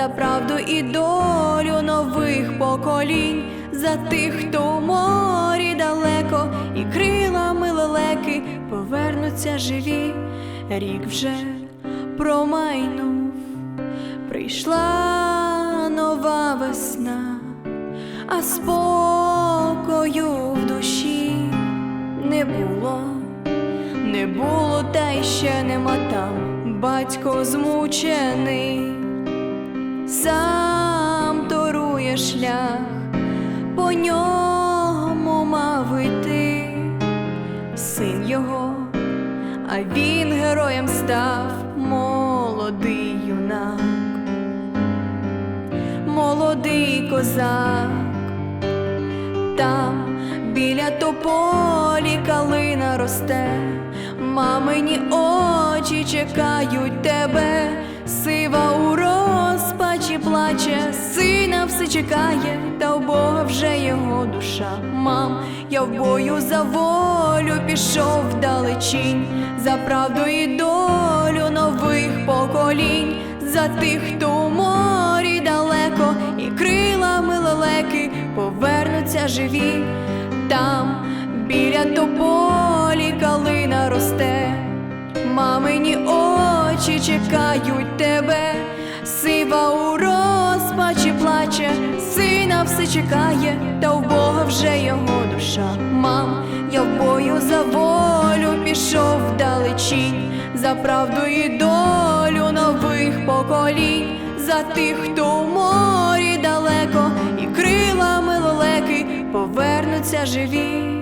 за правду і долю нових поколінь, за тих, хто у морі далеко, і крилами лелеки повернуться живі. Рік вже промайнув, прийшла нова весна, а спокою в душі не було, не було, та й ще нема там, батько змучений, сам торує шлях, по ньому мав іти син його, а він героєм став молодий юнак, молодий козак, там біля тополі калина росте, мамині очі чекають тебе, чекає, та у Бога вже його душа. Мам, я в бою за волю пішов вдалечінь, за правду і долю нових поколінь, за тих, хто у морі далеко, і крилами лелеки повернуться живі, там біля тополі калина росте, мамині очі чекають сина все чекає, та в Бога вже його душа. Мам, я в бою за волю пішов вдалечінь, за правду і долю нових поколінь, за тих, хто у морі далеко, і крилами лелеки повернуться живі.